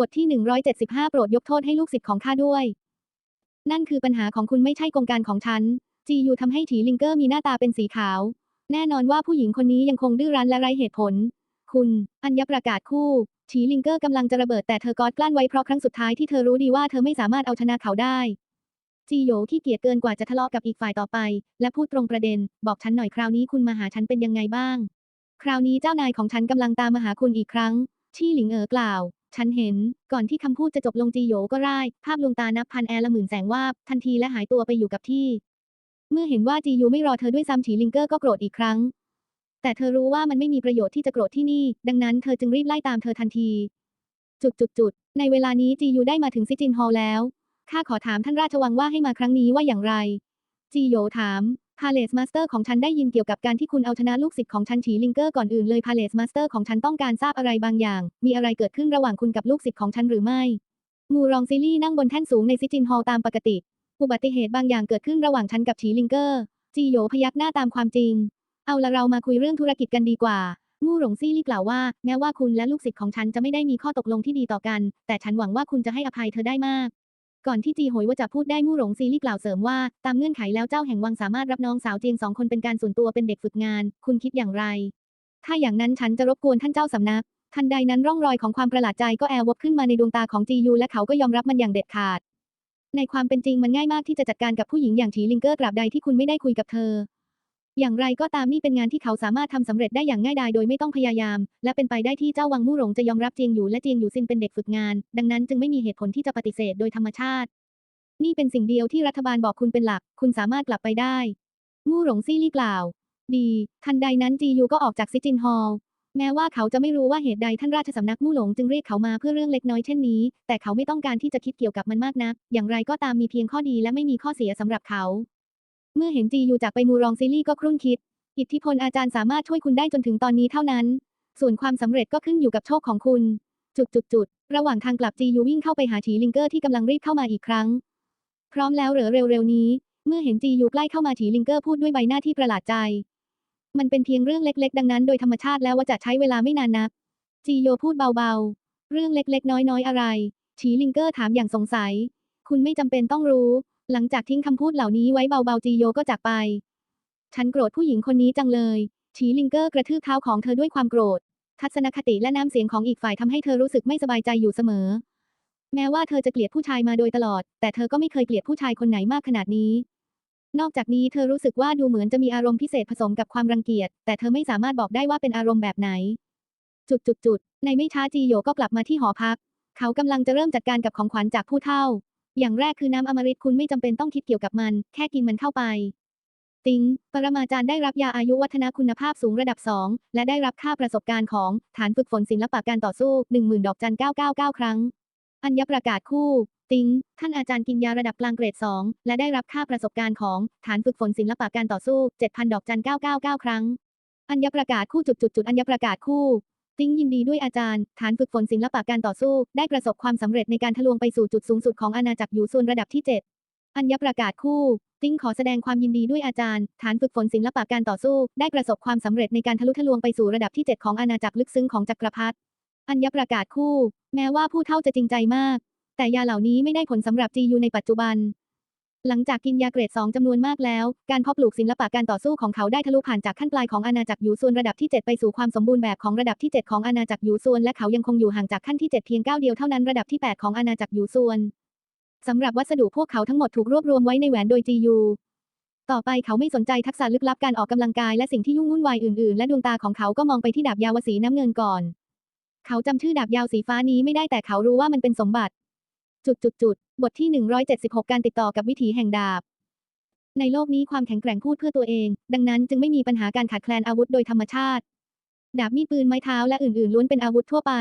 บทที่ 175 โปรดยกโทษให้ลูกศิษย์ของข้าด้วย นั่นคือปัญหาของคุณไม่ใช่กงการของฉัน จียูทำให้ฉีลิงเกอร์มีหน้าตาเป็นสีขาว แน่นอนว่าผู้หญิงคนนี้ยังคงดื้อรั้นและไร้เหตุผล คุณอัญญประกาศคู่ฉีลิงเกอร์กำลังจะระเบิดแต่เธอกอดกลั้นไว้เพราะครั้งสุดท้ายที่เธอรู้ดีว่าเธอไม่สามารถเอาชนะเขาได้ จีโยที่เกียจเกินกว่าจะทะเลาะกับอีกฝ่ายต่อไป และพูดตรงประเด็น บอกฉันหน่อยคราวนี้คุณมาหาฉันเป็นยังไงบ้าง คราวนี้เจ้านายของฉันกำลังตามมาหาคุณอีกครั้งชี่หลิงเอ๋อกล่าว ฉันเห็น ก่อนที่คำพูดจะจบลงจีโยก็ร่าย ภาพลวงตานับพันแอละหมื่นแสงวาบทันทีและหายตัวไปอยู่กับที่ เมื่อเห็นว่าจียูไม่รอเธอด้วยซ้ำฉีลิงเกอร์ก็โกรธอีกครั้ง แต่เธอรู้ว่ามันไม่มีประโยชน์ที่จะโกรธที่นี่ ดังนั้นเธอจึงรีบไล่ตามเธอทันที จุดจุดจุดในเวลานี้จียูได้มาถึงซิจินฮอลแล้วข้าขอถามท่านราชวังว่าให้มาครั้งนี้ว่าอย่างไร จีโยถาม พาเลสมาสเตอร์ของฉันได้ยินเกี่ยวกับการที่คุณเอาชนะลูกศิษย์ของฉันฉีลิงเกอร์ก่อนอื่นเลยพาเลสมาสเตอร์ของฉันต้องการทราบอะไรบางอย่าง มีอะไรเกิดขึ้นระหว่างคุณกับลูกศิษย์ของฉันหรือไม่มูรองซิลี่นั่งบนแท่นสูงในซิจินฮอลตามปกติ อุบัติเหตุบางอย่างเกิดขึ้นระหว่างฉันกับฉีลิงเกอร์ จีโยพยักหน้าตามความจริง เอาละเรามาคุยเรื่องธุรกิจกันดีกว่า มูหลงซี่ลี่กล่าวว่า แม้ว่าคุณและลูกศิษย์ของฉันจะไม่ได้มีข้อตกลงที่ดีต่อกัน แต่ฉันหวังว่าคุณจะให้อภัยเธอได้มาก ก่อนที่จีโหยว่าจะพูดได้มู่หลงซีลีกล่าวเสริมว่า ตามเงื่อนไขแล้วเจ้าแห่งวังสามารถรับน้องสาวเจียงสองคนเป็นการส่วนตัวเป็นเด็กฝึกงาน คุณคิดอย่างไร ถ้าอย่างนั้นฉันจะรบกวนท่านเจ้าสำนัก ทันใดนั้นร่องรอยของความประหลาดใจก็แอบวบขึ้นมาในดวงตาของจียูและเขาก็ยอมรับมันอย่างเด็ดขาด ในความเป็นจริงมันง่ายมากที่จะจัดการกับผู้หญิงอย่างฉีลิงเกอร์กราบใดที่คุณไม่ได้คุยกับเธอ อย่างไรก็ตามนี่เป็นงานที่เขาสามารถทำสำเร็จได้อย่างง่ายดายโดยไม่ต้องพยายาม และเป็นไปได้ที่เจ้าวังมู่หลงจะยอมรับเจียงอยู่และเจียงอยู่ซินเป็นเด็กฝึกงาน ดังนั้นจึงไม่มีเหตุผลที่จะปฏิเสธโดยธรรมชาติ นี่เป็นสิ่งเดียวที่รัฐบาลบอกคุณเป็นหลัก คุณสามารถกลับไปได้มู่หลงซี่ลี่กล่าว ดี ทันใดนั้นจียูก็ออกจากซิจินฮอลแม้ว่าเขาจะไม่รู้ว่าเหตุใดท่านราชสำนักมู่หลงจึงเรียกเขามาเพื่อเรื่องเล็กน้อยเช่นนี้ แต่เขาไม่ต้องการที่จะคิดเกี่ยวกับมันมากนัก อย่างไรก็ตามมีเพียงข้อดีและไม่มีข้อเสียสำหรับเขา เมื่อเห็นจียูจากไปมูรองซิลี่ก็ครุ่นคิด อิทธิพลอาจารย์สามารถช่วยคุณได้จนถึงตอนนี้เท่านั้น ส่วนความสำเร็จก็ขึ้นอยู่กับโชคของคุณ จุดจุดจุดระหว่างทางกลับจียูวิ่งเข้าไปหาฉีลิงเกอร์ที่กำลังรีบเข้ามาอีกครั้ง พร้อมแล้วเหรอเร็วๆนี้ เมื่อเห็นจียูใกล้เข้ามาฉีลิงเกอร์พูดด้วยใบหน้าที่ประหลาดใจ มันเป็นเพียงเรื่องเล็กๆ ดังนั้น โดยธรรมชาติแล้วว่าจะใช้เวลาไม่นานนัก จีโยพูดเบาๆ เรื่องเล็กๆ น้อยๆ อะไรฉีลิงเกอร์ถามอย่างสงสัย คุณไม่จำเป็นต้องรู้ หลังจากทิ้งคำพูดเหล่านี้ไว้เบาๆจีโยก็จากไป ฉันโกรธผู้หญิงคนนี้จังเลยฉีลิงเกอร์กระทืบเท้าของเธอด้วยความโกรธ ทัศนคติและน้ำเสียงของอีกฝ่ายทำให้เธอรู้สึกไม่สบายใจอยู่เสมอ แม้ว่าเธอจะเกลียดผู้ชายมาโดยตลอด แต่เธอก็ไม่เคยเกลียดผู้ชายคนไหนมากขนาดนี้ นอกจากนี้เธอรู้สึกว่าดูเหมือนจะมีอารมณ์พิเศษผสมกับความรังเกียจ แต่เธอไม่สามารถบอกได้ว่าเป็นอารมณ์แบบไหน จุดจุดจุดในไม่ช้าจีโยก็กลับมาที่หอพัก เขากำลังจะเริ่มจัดการกับของขวัญจากผู้เฒ่า อย่างแรกคือน้ำอมฤตคุณไม่จำเป็นต้องคิดเกี่ยวกับมัน แค่กินมันเข้าไป ติง ปรมาจารย์ได้รับยาอายุวัฒนะคุณภาพสูงระดับ 2 และได้รับค่าประสบการณ์ของฐานฝึกฝนศิลปะการต่อสู้ 10,000 ดอกจัน 999 ครั้ง อัญญประกาศคู่ ติง ท่านอาจารย์กินยาระดับกลางเกรด 2 และได้รับค่าประสบการณ์ของฐานฝึกฝนศิลปะการต่อสู้ 7,000 ดอกจัน 999 ครั้งอัญญประกาศคู่จุดจุดจุดอัญญประกาศคู่ ติ้งยินดีด้วยอาจารย์ ฐานฝึกฝนศิลปะการต่อสู้ ได้ประสบความสำเร็จในการทะลวงไปสู่จุดสูงสุดของอาณาจักรอยู่ส่วนระดับที่ 7 อัญญประกาศคู่ ติ้งขอแสดงความยินดีด้วยอาจารย์ ฐานฝึกฝนศิลปะการต่อสู้ ได้ประสบความสำเร็จในการทะลุทะลวงไปสู่ระดับที่ 7 ของอาณาจักรลึกซึ้งของจักรพรรดิอัญญประกาศคู่ แม้ว่าผู้เฒ่าจะจริงใจมาก แต่ยาเหล่านี้ไม่ได้ผลสำหรับจียูในปัจจุบัน หลังจากกินยาเกรด 2 จำนวนมากแล้ว การเพาะปลูกศิลปะการต่อสู้ของเขาได้ทะลุผ่านจากขั้นปลายของอาณาจักรยูส่วนระดับที่ 7 ไปสู่ความสมบูรณ์แบบของระดับที่ 7 ของอาณาจักรยูส่วนและเขายังคงอยู่ห่างจากขั้นที่ 7 เพียงก้าวเดียวเท่านั้นระดับที่ 8 ของอาณาจักรยูส่วนสำหรับวัสดุพวกเขาทั้งหมดถูกรวบรวมไว้ในแหวนโดยจียูต่อไปเขาไม่สนใจทักษะลึกลับการออกกำลังกายและสิ่งที่ยุ่งวุ่นวายอื่นๆ และดวงตาของเขาก็มองไปที่ดาบยาวสีน้ำเงินก่อน เขาจำชื่อดาบยาวสีฟ้านี้ไม่ได้แต่เขารู้ว่ามันเป็นสมบัติ จุดจุดจุดบทที่ 176 การติดต่อกับวิถีแห่งดาบ ในโลกนี้ความแข็งแกร่งพูดเพื่อตัวเอง ดังนั้นจึงไม่มีปัญหาการขาดแคลนอาวุธโดยธรรมชาติ ดาบมีดปืนไม้เท้าและอื่นๆล้วนเป็นอาวุธทั่วไป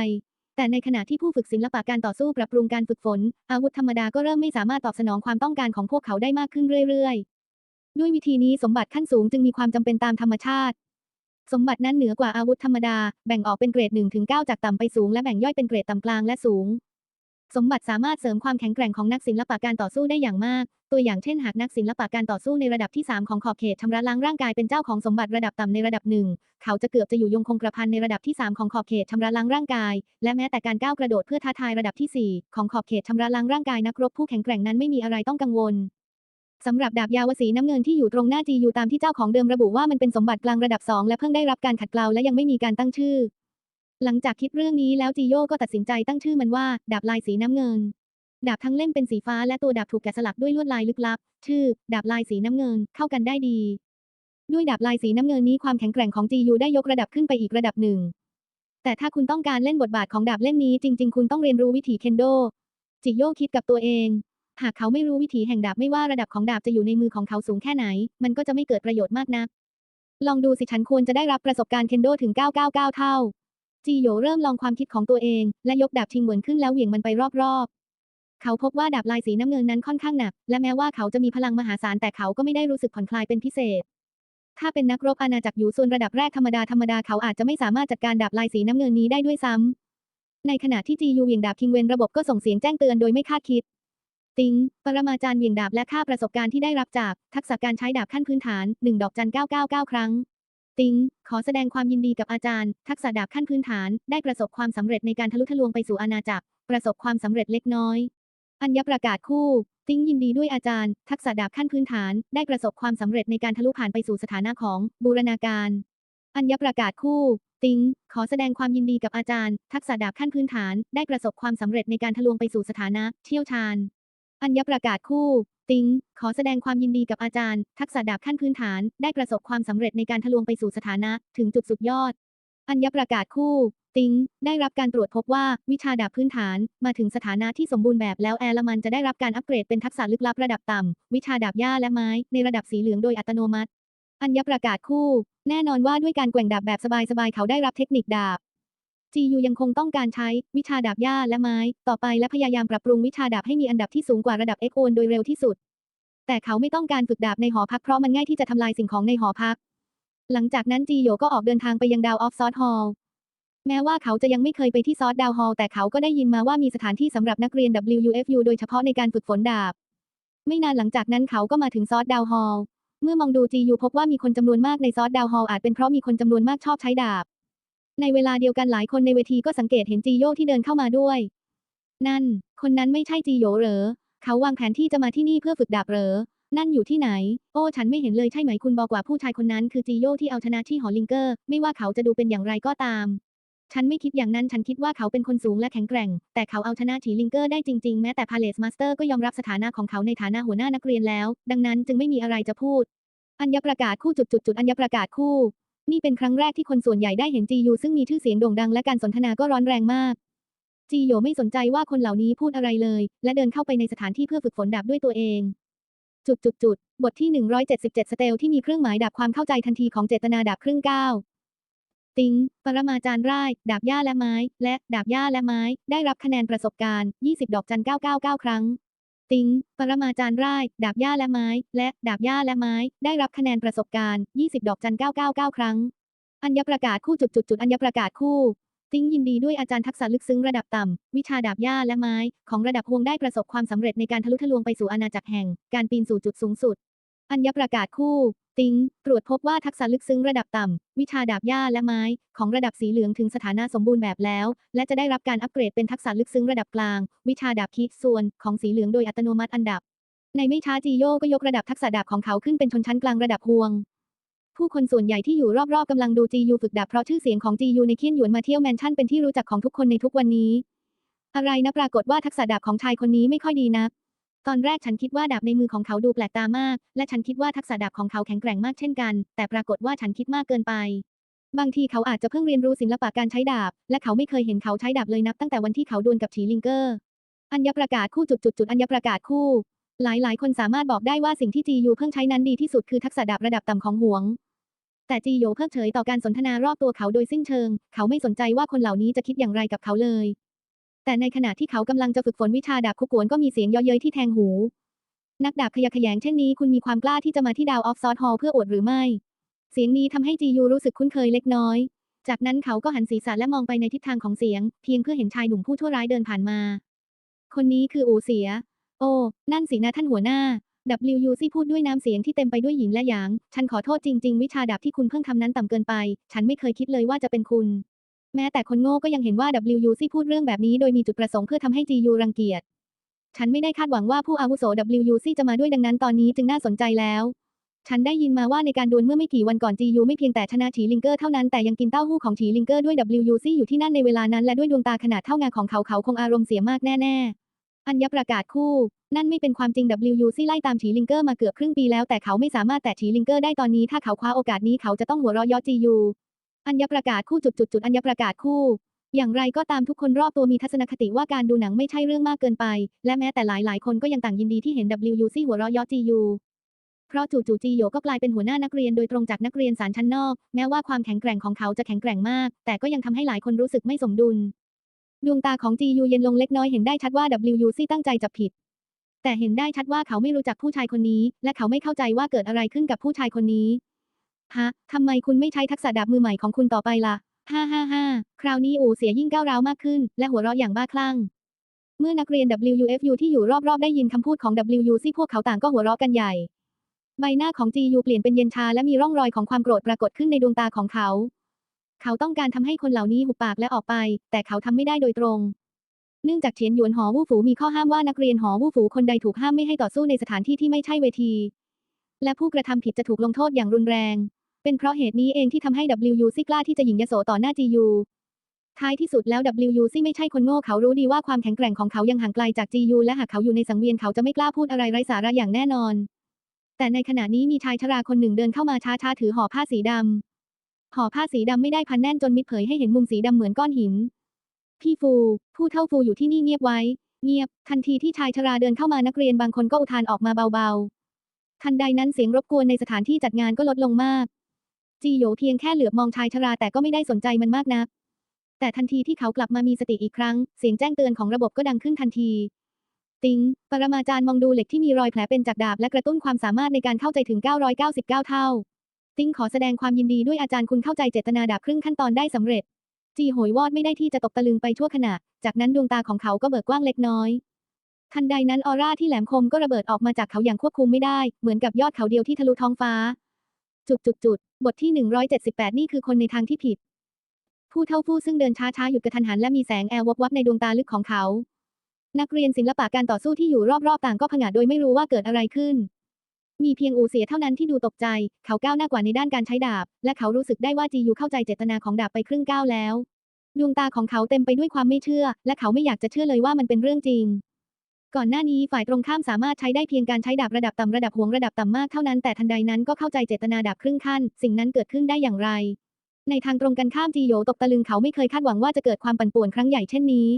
แต่ในขณะที่ผู้ฝึกศิลปะการต่อสู้ปรับปรุงการฝึกฝน อาวุธธรรมดาก็เริ่มไม่สามารถตอบสนองความต้องการของพวกเขาได้มากขึ้นเรื่อยๆ ด้วยวิธีนี้สมบัติขั้นสูงจึงมีความจำเป็นตามธรรมชาติ สมบัตินั้นเหนือกว่าอาวุธธรรมดา แบ่งออกเป็นเกรด1ถึง9จากต่ำไปสูงและแบ่งย่อยเป็นเกรดต่ำกลางและสูง สมบัติสามารถเสริมความแข็งแกร่งของนักศิลปะการต่อสู้ได้อย่างมาก ตัวอย่างเช่นหากนักศิลปะการต่อสู้ในระดับที่ 3 ของขอบเขตชำระล้างร่างกายเป็นเจ้าของสมบัติระดับต่ำในระดับหนึ่งเขาจะเกือบจะอยู่ยงคงกระพันในระดับที่ 3 ของขอบเขตชำระล้างร่างกาย และแม้แต่การก้าวกระโดดเพื่อท้าทายระดับที่ 4 ของขอบเขตชำระล้างร่างกายนักรบผู้แข็งแกร่งนั้นไม่มีอะไรต้องกังวลสำหรับดาบยาวสีน้ำเงินที่อยู่ตรงหน้าจีอยู่ตามที่เจ้าของเดิมระบุว่ามันเป็นสมบัติกลางระดับ 2 และเพิ่งได้รับการขัดเกลาและยังไม่มีการตั้งชื่อ หลังจากคิดเรื่องนี้แล้วจีโยก็ตัดสินใจตั้งชื่อมันว่า ดาบลายสีน้ำเงิน ดาบทั้งเล่มเป็นสีฟ้าและตัวดาบถูกแกะสลักด้วยลวดลายลึกลับ ชื่อ ดาบลายสีน้ำเงินเข้ากันได้ดี ด้วยดาบลายสีน้ำเงินนี้ความแข็งแกร่งของจียูได้ยกระดับขึ้นไปอีกระดับหนึ่ง แต่ถ้าคุณต้องการเล่นบทบาทของดาบเล่มนี้จริง ๆ คุณต้องเรียนรู้วิถีเคนโดจิโยคิดกับตัวเอง หากเขาไม่รู้วิถีแห่งดาบไม่ว่าระดับของดาบจะอยู่ในมือของเขาสูงแค่ไหน มันก็จะไม่เกิดประโยชน์มากนัก ลองดูสิฉันควรจะได้รับประสบการณ์เคนโดถึง 999 เท่า จีโยเริ่มลองความคิดของตัวเอง และยกดาบชิงเหวินขึ้นแล้วเหวี่ยงมันไปรอบๆ เขาพบว่าดาบลายสีน้ำเงินนั้นค่อนข้างหนัก และแม้ว่าเขาจะมีพลังมหาศาลแต่เขาก็ไม่ได้รู้สึกผ่อนคลายเป็นพิเศษ ถ้าเป็นนักรบอาณาจักรอยู่ส่วนระดับแรกธรรมดาธรรมดาเขาอาจจะไม่สามารถจัดการดาบลายสีน้ำเงินนี้ได้ด้วยซ้ำในขณะที่จียูเหวี่ยงดาบคิงเวนระบบก็ส่งเสียงแจ้งเตือนโดยไม่คาดคิดติง ปรมาจารย์เหวี่ยงดาบและค่าประสบการณ์ที่ได้รับจาก ทักษะการใช้ดาบขั้นพื้นฐาน 1 ดอกจัน 999 ครั้ง ติง ขอแสดงความยินดีกับอาจารย์ ทักษะดาบขั้นพื้นฐาน ได้ประสบความสำเร็จในการทะลุทะลวงไปสู่อาณาจักร ประสบความสำเร็จเล็กน้อย อัญญประกาศคู่ ติงยินดีด้วยอาจารย์ ทักษะดาบขั้นพื้นฐาน ได้ประสบความสำเร็จในการทะลุผ่านไปสู่สถานะของบูรณาการ อัญญประกาศคู่ ติง ขอแสดงความยินดีกับอาจารย์ ทักษะดาบขั้นพื้นฐาน ได้ประสบความสำเร็จในการทะลวงไปสู่สถานะ เชี่ยวชาญ อัญญประกาศคู่ ติง ขอแสดงความยินดีกับอาจารย์ ทักษะดาบขั้นพื้นฐาน ได้ประสบความสำเร็จในการทะลวงไปสู่สถานะ ถึงจุดสุดยอด อัญญประกาศคู่ ติง ได้รับการตรวจพบว่าวิชาดาบพื้นฐาน มาถึงสถานะที่สมบูรณ์แบบแล้วแอร์ลมันจะได้รับการอัปเกรดเป็นทักษะลึกลับระดับต่ำวิชาดาบหญ้าและไม้ ในระดับสีเหลืองโดยอัตโนมัติ อัญญประกาศคู่ แน่นอนว่าด้วยการแกว่งดาบแบบสบายๆเขาได้รับเทคนิคดาบ จียูยังคงต้องการใช้ วิชาดาบหญ้าและไม้ ต่อไปและพยายามปรับปรุงวิชาดาบให้มีอันดับที่สูงกว่าระดับเอ็กโอนโดยเร็วที่สุด แต่เขาไม่ต้องการฝึกดาบในหอพักเพราะมันง่ายที่จะทำลายสิ่งของในหอพัก หลังจากนั้นจีโยก็ออกเดินทางไปยังดาวออฟซอสฮอลล์แม้ว่าเขาจะยังไม่เคยไปที่ซอสดาวฮอลล์แต่เขาก็ได้ยินมาว่ามีสถานที่สำหรับนักเรียน WUFU โดยเฉพาะในการฝึกฝนดาบ ไม่นานหลังจากนั้นเขาก็มาถึงซอสดาวฮอลล์เมื่อมองดูจียูพบว่ามีคนจำนวนมากในซอสดาวฮอลล์อาจเป็นเพราะมีคนจำนวนมากชอบใช้ดาบ ในเวลาเดียวกันหลายคนในเวทีก็สังเกตเห็นจีโยที่เดินเข้ามาด้วย นั่น คนนั้นไม่ใช่จีโยเหรอ เขาวางแผนที่จะมาที่นี่เพื่อฝึกดาบเหรอ นั่นอยู่ที่ไหน โอ้ฉันไม่เห็นเลยใช่ไหมคุณบอกว่าผู้ชายคนนั้นคือจีโยที่เอาชนะที่หอลิงเกอร์ ไม่ว่าเขาจะดูเป็นอย่างไรก็ตาม ฉันไม่คิดอย่างนั้นฉันคิดว่าเขาเป็นคนสูงและแข็งแกร่ง แต่เขาเอาชนะฉีลิงเกอร์ได้จริงๆ แม้แต่พาเลสมาสเตอร์ก็ยอมรับสถานะของเขาในฐานะหัวหน้านักเรียนแล้ว ดังนั้นจึงไม่มีอะไรจะพูด อัญญประกาศคู่จุดจุดจุดอัญญประกาศคู่ นี่เป็นครั้งแรกที่คนส่วนใหญ่ได้เห็นจียูซึ่งมีชื่อเสียงโด่งดังและการสนทนาก็ร้อนแรงมาก จีโยไม่สนใจว่าคนเหล่านี้พูดอะไรเลย และเดินเข้าไปในสถานที่เพื่อฝึกฝนดาบด้วยตัวเอง จุดจุดจุดบทที่ 177 สเตลที่มีเครื่องหมายดาบความเข้าใจทันทีของเจตนาดาบครึ่งก้าวติง ปรมาจารย์ร่ายดาบหญ้าและไม้ และดาบหญ้าและไม้ ได้รับคะแนนประสบการณ์ 20 ดอกจัน 999 ครั้ง ติง ปรมาจารย์ร่ายดาบหญ้าและไม้ และดาบหญ้าและไม้ ได้รับคะแนนประสบการณ์ 20 ดอกจัน 999 ครั้ง อัญญประกาศคู่จุดจุดจุดอัญญประกาศคู่ ติงยินดีด้วยอาจารย์ทักษะลึกซึ้งระดับต่ำ วิชาดาบหญ้าและไม้ ของระดับฮวงได้ประสบความสำเร็จในการทะลุทะลวงไปสู่อาณาจักรแห่ง การปีนสู่จุดสูงสุด อัญญประกาศคู่ ติง ตรวจพบว่าทักษะลึกซึ้งระดับต่ำ วิชาดาบหญ้าและไม้ ของระดับสีเหลืองถึงสถานะสมบูรณ์แบบแล้ว และจะได้รับการอัปเกรดเป็นทักษะลึกซึ้งระดับกลาง วิชาดาบคิดส่วนของสีเหลืองโดยอัตโนมัติอันดับ ในไม่ช้าจีโยก็ยกระดับทักษะดาบของเขาขึ้นเป็นชนชั้นกลางระดับฮวง ผู้คนส่วนใหญ่ที่อยู่รอบๆกำลังดูจียูฝึกดาบเพราะชื่อเสียงของจียูในเคียนหยวนมาเที่ยวแมนชั่นเป็นที่รู้จักของทุกคนในทุกวันนี้ อะไรนะปรากฏว่าทักษะดาบของชายคนนี้ไม่ค่อยดีนัก ตอนแรกฉันคิดว่าดาบในมือของเขาดูแปลกตามาก และฉันคิดว่าทักษะดาบของเขาแข็งแกร่งมากเช่นกัน แต่ปรากฏว่าฉันคิดมากเกินไป บางทีเขาอาจจะเพิ่งเรียนรู้ศิลปะการใช้ดาบ และเขาไม่เคยเห็นเขาใช้ดาบเลยนับตั้งแต่วันที่เขาดวลกับฉีลิงเกอร์ อัญญประกาศคู่จุดจุดจุดอัญญประกาศคู่ หลายหลายคนสามารถบอกได้ว่าสิ่งที่จียูเพิ่งใช้นั้นดีที่สุดคือทักษะดาบระดับต่ำของหวง แต่จีโยเพิกเฉยต่อการสนทนารอบตัวเขาโดยสิ้นเชิง เขาไม่สนใจว่าคนเหล่านี้จะคิดอย่างไรกับเขาเลย แต่ในขณะที่เขากำลังจะฝึกฝนวิชาดาบคุกวนก็มีเสียงเย่อเย้ยที่แทงหู นักดาบขยะแขยงเช่นนี้คุณมีความกล้าที่จะมาที่ดาวออฟซอสฮอลเพื่ออวดหรือไม่ เสียงนี้ทำให้จียูรู้สึกคุ้นเคยเล็กน้อย จากนั้นเขาก็หันศีรษะและมองไปในทิศทางของเสียง เพียงเพื่อเห็นชายหนุ่มผู้ชั่วร้ายเดินผ่านมา คนนี้คืออูเสีย โอ้ นั่นสินะท่านหัวหน้า WUC พูดด้วยน้ำเสียงที่เต็มไปด้วยหยินและหยาง ฉันขอโทษจริง ๆ วิชาดาบที่คุณเพิ่งทำนั้นต่ำเกินไป ฉันไม่เคยคิดเลยว่าจะเป็นคุณ แม้แต่คนโง่ก็ยังเห็นว่า WUC พูดเรื่องแบบนี้โดยมีจุดประสงค์เพื่อทำให้ GU รังเกียจ ฉันไม่ได้คาดหวังว่าผู้อาวุโส WUC จะมาด้วยดังนั้นตอนนี้จึงน่าสนใจแล้ว ฉันได้ยินมาว่าในการดวลเมื่อไม่กี่วันก่อน GU ไม่เพียงแต่ชนะฉีลิงเกอร์เท่านั้นแต่ยังกินเต้าหู้ของฉีลิงเกอร์ด้วย WUC อยู่ที่นั่นในเวลานั้นและด้วยดวงตาขนาดเท่างาของเขาเขาคงอารมณ์เสียมากแน่ๆ อัญญประกาศคู่ นั่นไม่เป็นความจริง WUC ไล่ตามฉีลิงเกอร์มาเกือบครึ่งปีแล้วแต่เขาไม่สามารถแตะฉีลิงเกอร์ได้ตอนนี้ถ้าเขาคว้าโอกาสนี้เขาจะต้องหัวเราะยาะ GU อัญญประกาศคู่จุดจุดจุดอัญญประกาศคู่ อย่างไรก็ตามทุกคนรอบตัวมีทัศนคติว่าการดูหนังไม่ใช่เรื่องมากเกินไป และแม้แต่หลายๆคนก็ยังต่างยินดีที่เห็น WUC หัวเราะเยาะ GU เพราะจู่ๆจีโยก็กลายเป็นหัวหน้านักเรียนโดยตรงจากนักเรียนสารชั้นนอก แม้ว่าความแข็งแกร่งของเขาจะแข็งแกร่งมาก แต่ก็ยังทำให้หลายคนรู้สึกไม่สมดุล ดวงตาของจียูเย็นลงเล็กน้อยเห็นได้ชัดว่า WUC ตั้งใจจับผิดแต่เห็นได้ชัดว่าเขาไม่รู้จักผู้ชายคนนี้ และเขาไม่เข้าใจว่าเกิดอะไรขึ้นกับผู้ชายคนนี้ ฮะ ทำไมคุณไม่ใช้ทักษะดาบมือใหม่ของคุณต่อไปล่ะ ฮ่าฮ่าฮ่าคราวนี้อูเสียยิ่งก้าวร้าวมากขึ้น และหัวเราะอย่างบ้าคลั่ง เมื่อนักเรียน WFU ที่อยู่รอบๆ ได้ยินคำพูดของ WUC พวกเขาต่างก็หัวเราะกันใหญ่ ใบหน้าของจียูเปลี่ยนเป็นเย็นชาและมีร่องรอยของความโกรธปรากฏขึ้นในดวงตาของเขา เขาต้องการทำให้คนเหล่านี้หุบปากและออกไป แต่เขาทำไม่ได้โดยตรงเนื่องจากเฉียนหยวนหอวู่ฝูมีข้อห้ามว่านักเรียนหอวู่ฝูคนใดถูกห้ามไม่ให้ต่อสู้ในสถานที่ที่ไม่ใช่เวที และผู้กระทำผิดจะถูกลงโทษอย่างรุนแรง เป็นเพราะเหตุนี้เองที่ทำให้ WUC กล้าที่จะหยิ่งยโสต่อหน้า GU ท้ายที่สุดแล้ว WUC ไม่ใช่คนโง่เขารู้ดีว่าความแข็งแกร่งของเขายังห่างไกลจาก GU และหากเขาอยู่ในสังเวียนเขาจะไม่กล้าพูดอะไรไร้สาระอย่างแน่นอน แต่ในขณะนี้มีชายชราคนหนึ่งเดินเข้ามาช้าๆถือห่อผ้าสีดำห่อผ้าสีดำไม่ได้พันแน่นจนมิดเผยให้เห็นมุมสีดำเหมือนก้อนหิน พี่ฟู ผู้เท่าฟูอยู่ที่นี่เงียบไว้ เงียบ ทันทีที่ชายชราเดินเข้ามานักเรียนบางคนก็อุทานออกมาเบาๆ ทันใดนั้นเสียงรบกวนในสถานที่จัดงานก็ลดลงมาก จีโยเพียงแค่เหลือบมองชายชราแต่ก็ไม่ได้สนใจมันมากนัก แต่ทันทีที่เขากลับมามีสติอีกครั้ง เสียงแจ้งเตือนของระบบก็ดังขึ้นทันที ติง ปรมาจารย์มองดูเหล็กที่มีรอยแผลเป็นจากดาบและกระตุ้นความสามารถในการเข้าใจถึง 999 เท่า ติงขอแสดงความยินดีด้วยอาจารย์คุณเข้าใจเจตนาดาบครึ่งขั้นตอนได้สำเร็จ จีโหยวอดไม่ได้ที่จะตกตะลึงไปชั่วขณะ จากนั้นดวงตาของเขาก็เบิกกว้างเล็กน้อยทันใดนั้นออร่าที่แหลมคมก็ระเบิดออกมาจากเขาอย่างควบคุมไม่ได้ เหมือนกับยอดเขาเดียวที่ทะลุท้องฟ้า จุดจุดจุดบทที่ 178 นี่คือคนในทางที่ผิด ผู้เท่าผู้ซึ่งเดินช้าๆหยุดกระทันหันและมีแสงแอร์วับวับในดวงตาลึกของเขา นักเรียนศิลปะการต่อสู้ที่อยู่รอบๆ ต่างก็ผงาดโดยไม่รู้ว่าเกิดอะไรขึ้น มีเพียงอูเสียเท่านั้นที่ดูตกใจ เขาก้าวหน้ากว่าในด้านการใช้ดาบ และเขารู้สึกได้ว่าจียูเข้าใจเจตนาของดาบไปครึ่งก้าวแล้ว ดวงตาของเขาเต็มไปด้วยความไม่เชื่อ และเขาไม่อยากจะเชื่อเลยว่ามันเป็นเรื่องจริง ก่อนหน้านี้ฝ่ายตรงข้ามสามารถใช้ได้เพียงการใช้ดาบระดับต่ำระดับห่วงระดับต่ำมากเท่านั้นแต่ทันใดนั้นก็เข้าใจเจตนาดาบครึ่งขั้น สิ่งนั้นเกิดขึ้นได้อย่างไร ในทางตรงกันข้ามจีโยตกตะลึงเขาไม่เคยคาดหวังว่าจะเกิดความปั่นป่วนครั้งใหญ่เช่นนี้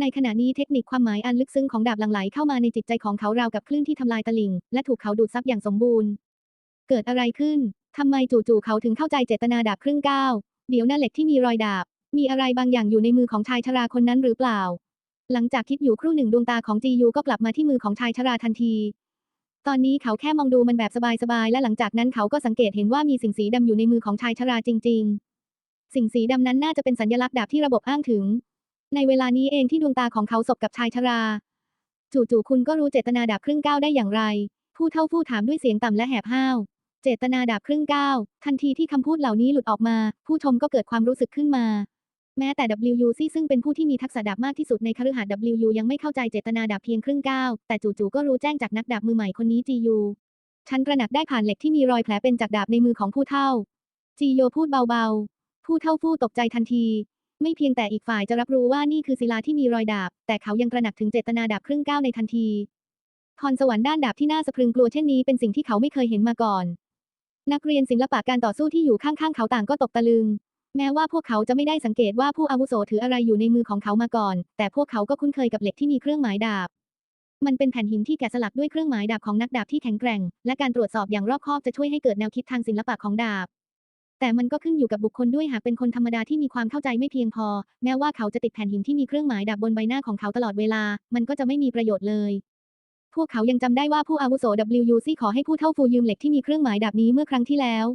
ในขณะนี้เทคนิคความหมายอันลึกซึ้งของดาบหลั่งไหลเข้ามาในจิตใจของเขาราวกับคลื่นที่ทำลายตะลิ่งและถูกเขาดูดซับอย่างสมบูรณ์ เกิดอะไรขึ้นทำไมจู่ๆเขาถึงเข้าใจเจตนาดาบครึ่งก้าวเดี๋ยวหน้าเหล็กที่มีรอยดาบ มีอะไรบางอย่างอยู่ในมือของชายชราคนนั้นหรือเปล่า หลังจากคิดอยู่ครู่หนึ่งดวงตาของจียูก็กลับมาที่มือของชายชราทันที ตอนนี้เขาแค่มองดูมันแบบสบายๆ และหลังจากนั้นเขาก็สังเกตเห็นว่ามีสิ่งสีดำอยู่ในมือของชายชราจริง ๆ สิ่งสีดำนั้นน่าจะเป็นสัญลักษณ์ดาบที่ระบบอ้างถึง ในเวลานี้เองที่ดวงตาของเขาสบกับชายชรา จู่ๆคุณก็รู้เจตนาดาบครึ่งก้าวได้อย่างไร ผู้เท่าผู้ถามด้วยเสียงต่ำและแหบห้าวเจตนาดาบครึ่งก้าวทันทีที่คำพูดเหล่านี้หลุดออกมา ผู้ชมก็เกิดความรู้สึกขึ้นมา แม้แต่ WUC ซึ่งเป็นผู้ที่มีทักษะดาบมากที่สุดในคฤหาสน์ WU ยังไม่เข้าใจเจตนาดาบเพียงครึ่งก้าว แต่จู่ๆก็รู้แจ้งจากนักดาบมือใหม่คนนี้ GU ฉันตระหนักได้ผ่านเหล็กที่มีรอยแผลเป็นจากดาบในมือของผู้เท่า จีโยพูดเบาๆ ผู้เท่าผู้ตกใจทันที ไม่เพียงแต่อีกฝ่ายจะรับรู้ว่านี่คือศิลาที่มีรอยดาบ แต่เขายังตระหนักถึงเจตนาดาบครึ่งก้าวในทันทีพรสวรรค์ด้านดาบที่น่าสะพรึงกลัวเช่นนี้เป็นสิ่งที่เขาไม่เคยเห็นมาก่อน นักเรียนศิลปะการต่อสู้ที่อยู่ข้างๆเขาต่างก็ตกตะลึง แม้ว่าพวกเขาจะไม่ได้สังเกตว่าผู้อาวุโสถืออะไรอยู่ในมือของเขามาก่อน แต่พวกเขาก็คุ้นเคยกับเหล็กที่มีเครื่องหมายดาบ มันเป็นแผ่นหินที่แกะสลักด้วยเครื่องหมายดาบของนักดาบที่แข็งแกร่ง และการตรวจสอบอย่างรอบคอบจะช่วยให้เกิดแนวคิดทางศิลปะของดาบ แต่มันก็ขึ้นอยู่กับบุคคลด้วยหากเป็นคนธรรมดาที่มีความเข้าใจไม่เพียงพอ แม้ว่าเขาจะติดแผ่นหินที่มีเครื่องหมายดาบบนใบหน้าของเขาตลอดเวลา มันก็จะไม่มีประโยชน์เลยพวกเขายังจำได้ว่าผู้อาวุโส WUC ขอให้ผู้เท่าฟูยืมเหล็กที่มีเครื่องหมายดาบนี้เมื่อครั้งที่แล้ว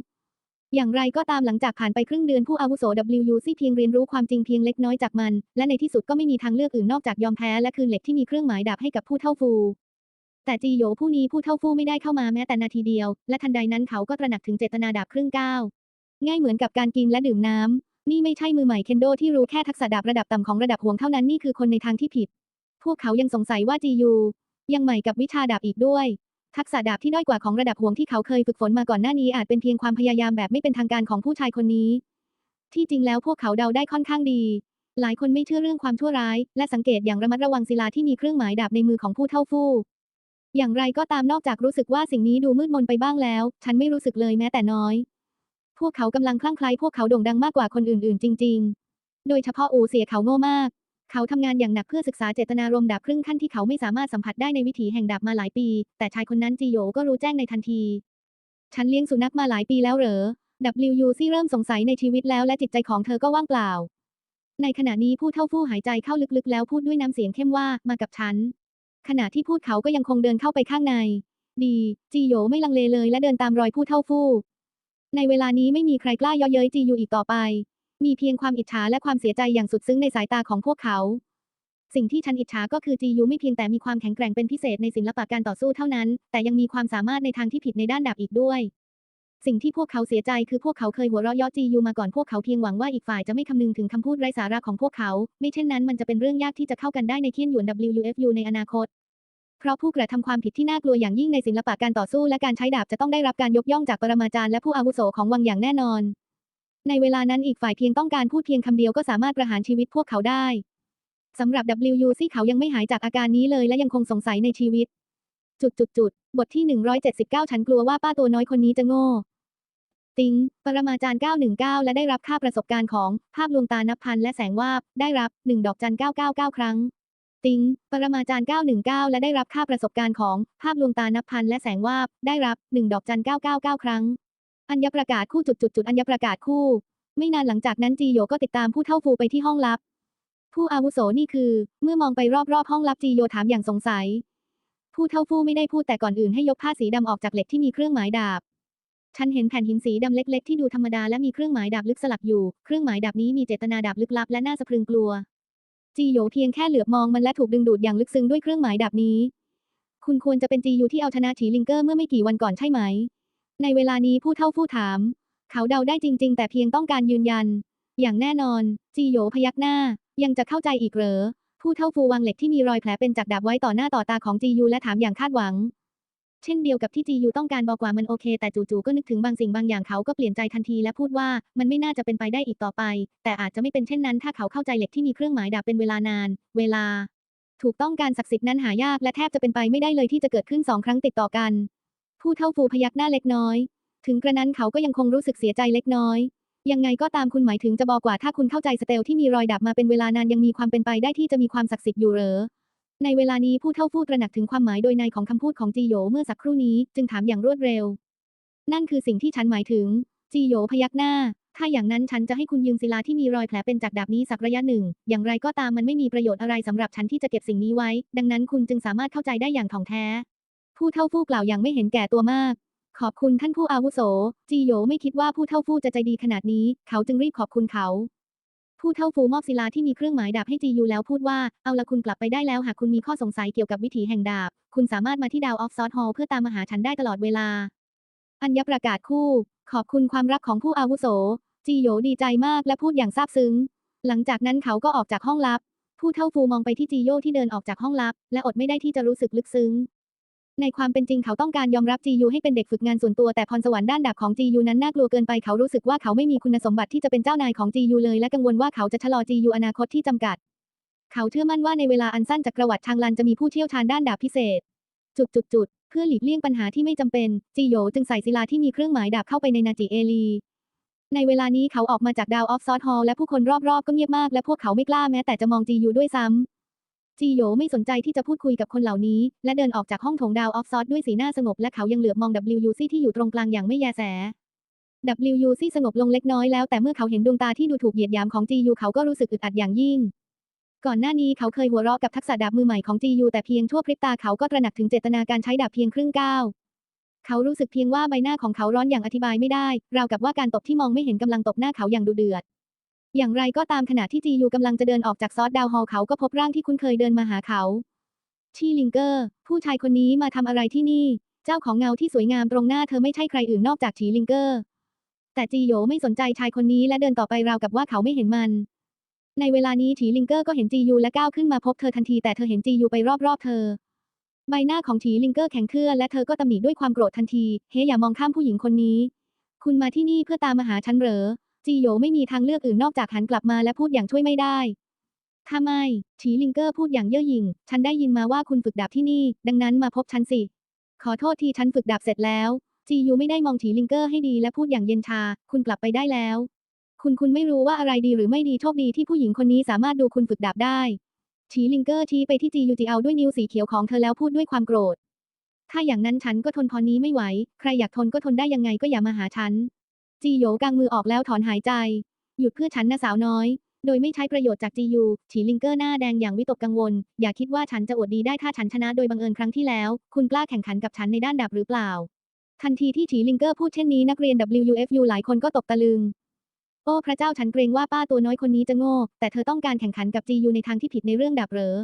อย่างไรก็ตามหลังจากผ่านไปครึ่งเดือนผู้อาวุโส WUC เพียงเรียนรู้ความจริงเพียงเล็กน้อยจากมัน และในที่สุดก็ไม่มีทางเลือกอื่นนอกจากยอมแพ้และคืนเหล็กที่มีเครื่องหมายดาบให้กับผู้เท่าฟู แต่จีโยผู้นี้ผู้เท่าฟูไม่ได้เข้ามาแม้แต่นาทีเดียว และทันใดนั้นเขาก็ตระหนักถึงเจตนาดาบครึ่งก้าวง่ายเหมือนกับการกินและดื่มน้ำนี่ไม่ใช่มือใหม่เคนโดที่รู้แค่ทักษะดาบระดับต่ำของระดับห่วงเท่านั้นนี่คือคนในทางที่ผิด พวกเขายังสงสัยว่าจียูยังใหม่กับวิชาดาบอีกด้วย ทักษะดาบที่ด้อยกว่าของระดับห่วงที่เขาเคยฝึกฝนมาก่อนหน้านี้อาจเป็นเพียงความพยายามแบบไม่เป็นทางการของผู้ชายคนนี้ ที่จริงแล้วพวกเขาเดาได้ค่อนข้างดี หลายคนไม่เชื่อเรื่องความชั่วร้าย และสังเกตอย่างระมัดระวังศิลาที่มีเครื่องหมายดาบในมือของผู้เท่าฟู่อย่างไรก็ตามนอกจากรู้สึกว่าสิ่งนี้ดูมืดมนไปบ้างแล้ว ฉันไม่รู้สึกเลยแม้แต่น้อย พวกเขากำลังคลั่งไคล้พวกเขาโด่งดังมากกว่าคนอื่นๆ จริง ๆ โดยเฉพาะอูเสียเขาโง่มาก เขาทำงานอย่างหนักเพื่อศึกษาเจตนารมณ์ดาบครึ่งขั้นที่เขาไม่สามารถสัมผัสได้ในวิถีแห่งดาบมาหลายปี แต่ชายคนนั้นจีโยก็รู้แจ้งในทันที ฉันเลี้ยงสุนัขมาหลายปีแล้วเหรอ WUC เริ่มสงสัยในชีวิตแล้วและจิตใจของเธอก็ว่างเปล่า ในขณะนี้ผู้เท่าผู้หายใจเข้าลึกๆ แล้วพูดด้วยน้ำเสียงเข้มว่ามากับฉัน ขณะที่พูดเขาก็ยังคงเดินเข้าไปข้างใน ดี จีโยไม่ลังเลเลยและเดินตามรอยผู้เท่าฟู่ในเวลานี้ไม่มีใครกล้าเย่อเย้ยจียูอีกต่อไป มีเพียงความอิจฉาและความเสียใจอย่างสุดซึ้งในสายตาของพวกเขา สิ่งที่ฉันอิจฉาก็คือจียูไม่เพียงแต่มีความแข็งแกร่งเป็นพิเศษในศิลปะการต่อสู้เท่านั้น แต่ยังมีความสามารถในทางที่ผิดในด้านดาบอีกด้วย สิ่งที่พวกเขาเสียใจคือพวกเขาเคยหัวเราะเยาะจียูมาก่อนพวกเขาเพียงหวังว่าอีกฝ่ายจะไม่คำนึงถึงคำพูดไร้สาระของพวกเขา ไม่เช่นนั้นมันจะเป็นเรื่องยากที่จะเข้ากันได้ในเคียนหยวน WUFU ในอนาคตเพราะผู้กระทำความผิดที่น่ากลัวอย่างยิ่งในศิลปะการต่อสู้และการใช้ดาบจะต้องได้รับการยกย่องจากปรมาจารย์และผู้อาวุโสของวังอย่างแน่นอน ในเวลานั้นอีกฝ่ายเพียงต้องการพูดเพียงคำเดียวก็สามารถประหารชีวิตพวกเขาได้สำหรับ WUC เขายังไม่หายจากอาการนี้เลยและยังคงสงสัยในชีวิต จุดจุดจุดบทที่ 179 ฉันกลัวว่าป้าตัวน้อยคนนี้จะโง่ ติง ปรมาจารย์ 919 และได้รับค่าประสบการณ์ของภาพลวงตานับพันและแสงวาบ ได้รับ 1 ดอกจัน 999 ครั้ง ติง ปรมาจารย์ 919 และได้รับค่าประสบการณ์ของภาพลวงตานับพันและแสงวาบ ได้รับ 1 ดอกจัน 999 ครั้ง อัญญประกาศคู่จุดจุดจุดอัญญประกาศคู่ ไม่นานหลังจากนั้นจีโยก็ติดตามผู้เท่าฟูไปที่ห้องลับ ผู้อาวุโสนี่คือ เมื่อมองไปรอบๆห้องลับจีโยถามอย่างสงสัย ผู้เท่าฟูไม่ได้พูดแต่ก่อนอื่นให้ยกผ้าสีดำออกจากเหล็กที่มีเครื่องหมายดาบ ฉันเห็นแผ่นหินสีดำเล็ก ๆ ที่ดูธรรมดาและมีเครื่องหมายดาบลึกสลักอยู่ เครื่องหมายดาบนี้มีเจตนาดาบลึกลับและน่าสะพรึงกลัว จีโยเพียงแค่เหลือบมองมันและถูกดึงดูดอย่างลึกซึ้งด้วยเครื่องหมายดาบนี้ คุณควรจะเป็นจีโยที่เอาชนะฉีลิงเกอร์เมื่อไม่กี่วันก่อนใช่ไหม ในเวลานี้ผู้เท่าผู้ถาม เขาเดาได้จริง ๆ แต่เพียงต้องการยืนยัน อย่างแน่นอน จีโยพยักหน้า ยังจะเข้าใจอีกเหรอ ผู้เท่าฟูวางเหล็กที่มีรอยแผลเป็นจากดาบไว้ต่อหน้าต่อตาของจียูและถามอย่างคาดหวัง เช่นเดียวกับที่จียูต้องการบอกว่ามันโอเค แต่จู่ๆก็นึกถึงบางสิ่งบางอย่างเขาก็เปลี่ยนใจทันทีและพูดว่ามันไม่น่าจะเป็นไปได้อีกต่อไป แต่อาจจะไม่เป็นเช่นนั้น ถ้าเขาเข้าใจเหล็กที่มีเครื่องหมายดาบเป็นเวลานาน เวลา ถูกต้องการศักดิ์สิทธิ์นั้นหายากและแทบจะเป็นไปไม่ได้เลยที่จะเกิดขึ้นสองครั้งติดต่อกัน ผู้เท่าฟูพยักหน้าเล็กน้อย ถึงกระนั้นเขาก็ยังคงรู้สึกเสียใจเล็กน้อย ยังไงก็ตามคุณหมายถึงจะบอกว่าถ้าคุณเข้าใจสเตลที่มีรอยดับมาเป็นเวลานานยังมีความเป็นไปได้ที่จะมีความศักดิ์สิทธิ์อยู่เหรอ ในเวลานี้ผู้เท่าฟูตระหนักถึงความหมายโดยในของคำพูดของจีโยเมื่อสักครู่นี้จึงถามอย่างรวดเร็ว นั่นคือสิ่งที่ฉันหมายถึง จีโยพยักหน้า ถ้าอย่างนั้นฉันจะให้คุณยืมศิลาที่มีรอยแผลเป็นจากดาบนี้สักระยะหนึ่ง อย่างไรก็ตามมันไม่มีประโยชน์อะไรสำหรับฉันที่จะเก็บสิ่งนี้ไว้ ดังนั้นคุณจึงสามารถเข้าใจได้อย่างถ่องแท้ ผู้เท่าฟูกล่าวอย่างไม่เห็นแก่ตัวมาก ขอบคุณท่านผู้อาวุโส จีโยไม่คิดว่าผู้เท่าฟูจะใจดีขนาดนี้ เขาจึงรีบขอบคุณเขา ผู้เท่าฟูมอบศิลาที่มีเครื่องหมายดาบให้จียูแล้วพูดว่า เอาละคุณกลับไปได้แล้วหากคุณมีข้อสงสัยเกี่ยวกับวิถีแห่งดาบ คุณสามารถมาที่ดาวออฟซอ t ฮอลเพื่อตามมาหาฉันได้ตลอดเวลา อัญญประกาศคู่ ขอบคุณความรักของผู้อาวุโส จีโยดีใจมากและพูดอย่างซาบซึ้ง หลังจากนั้นเขาก็ออกจากห้องลับ ผู้เท่าฟูมองไปที่จีโยที่เดินออกจากห้องลับ และอดไม่ได้ที่จะรู้สึกลึกซึ้ง ในความเป็นจริงเขาต้องการยอมรับจียูให้เป็นเด็กฝึกงานส่วนตัวแต่พรสวรรค์ด้านดาบของจียูนั้นน่ากลัวเกินไปเขารู้สึกว่าเขาไม่มีคุณสมบัติที่จะเป็นเจ้านายของจียูเลยและกังวลว่าเขาจะชะลอจียูอนาคตที่จำกัด เขาเชื่อมั่นว่าในเวลาอันสั้นจากประวัติชางลันจะมีผู้เชี่ยวชาญด้านดาบพิเศษ จุดจุดจุดเพื่อหลีกเลี่ยงปัญหาที่ไม่จำเป็น จีโยจึงใส่ศิลาที่มีเครื่องหมายดาบเข้าไปในนาจิเอลีในเวลานี้เขาออกมาจากดาวออฟซอ t ฮอลและผู้คนรอบๆก็เงียบมากและพวกเขาไม่กล้าแม้แต่จะมองจียูด้วยซ้ำ จีโยไม่สนใจที่จะพูดคุยกับคนเหล่านี้ และเดินออกจากห้องโถงดาวออฟซอ t ด้วยสีหน้าสงบและเขายังเหลือบมอง WUC ที่อยู่ตรงกลางอย่างไม่แยแส WUC สงบลงเล็กน้อยแล้วแต่เมื่อเขาเห็นดวงตาที่ดูถูกเหยียดหยามของ GU เขาก็รู้สึกอึดอัดอย่างยิ่ง ก่อนหน้านี้เขาเคยหัวเราะกับทักษะดาบมือใหม่ของ GU แต่เพียงชั่วพริบตาเขาก็ตระหนักถึงเจตนาการใช้ดาบเพียงครึ่งก้าวเขารู้สึกเพียงว่าใบหน้าของเขาร้อนอย่างอธิบายไม่ได้ ราวกับว่าการตบที่มองไม่เห็นกำลังตบหน้าเขาอย่างดุเดือด อย่างไรก็ตามขณะที่จียูกำลังจะเดินออกจากซอสดาวฮอลเขาก็พบร่างที่คุ้นเคยเดินมาหาเขาชีลิงเกอร์ ผู้ชายคนนี้มาทำอะไรที่นี่ เจ้าของเงาที่สวยงามตรงหน้าเธอไม่ใช่ใครอื่นนอกจากชีลิงเกอร์ แต่จีโยไม่สนใจชายคนนี้และเดินต่อไปราวกับว่าเขาไม่เห็นมัน ในเวลานี้ฉีลิงเกอร์ก็เห็นจียูและก้าวขึ้นมาพบเธอทันทีแต่เธอเห็นจียูไปรอบๆเธอ ใบหน้าของฉีลิงเกอร์แข็งเครือและเธอก็ตำหนิด้วยความโกรธทันที เฮ้อย่ามองข้ามผู้หญิงคนนี้ คุณมาที่นี่เพื่อตามมาหาฉันเหรอ จีโยไม่มีทางเลือกอื่นนอกจากหันกลับมาและพูดอย่างช่วยไม่ได้ถ้าไม่ฉีลิงเกอร์พูดอย่างเย่อหยิ่ง ฉันได้ยินมาว่าคุณฝึกดาบที่นี่ ดังนั้นมาพบฉันสิ ขอโทษทีฉันฝึกดาบเสร็จแล้ว จียูไม่ได้มองฉีลิงเกอร์ให้ดีและพูดอย่างเย็นชา คุณกลับไปได้แล้ว คุณคุณไม่รู้ว่าอะไรดีหรือไม่ดีโชคดีที่ผู้หญิงคนนี้สามารถดูคุณฝึกดาบได้ ฉีลิงเกอร์ชี้ไปที่จียูจีเอาด้วยนิ้วสีเขียวของเธอแล้วพูดด้วยความโกรธ ถ้าอย่างนั้นฉันก็ทนพอนี้ไม่ไหว ใครอยากทนก็ทนได้ยังไงก็อย่ามาหาฉัน จีโยกางมือออกแล้วถอนหายใจ หยุดเพื่อฉันนะสาวน้อย โดยไม่ใช้ประโยชน์จากจียูฉีลิงเกอร์หน้าแดงอย่างวิตกกังวล อย่าคิดว่าฉันจะอวดดีได้ถ้าฉันชนะโดยบังเอิญครั้งที่แล้ว คุณกล้าแข่งขันกับฉันในด้านดาบหรือเปล่า ทันทีที่ฉีลิงเกอร์พูดเช่นนี้นักเรียน WUFU หลายคนก็ตกตะลึง โอ้พระเจ้าฉันเกรงว่าป้าตัวน้อยคนนี้จะโง่ แต่เธอต้องการแข่งขันกับจียูในทางที่ผิดในเรื่องดาบเหรอ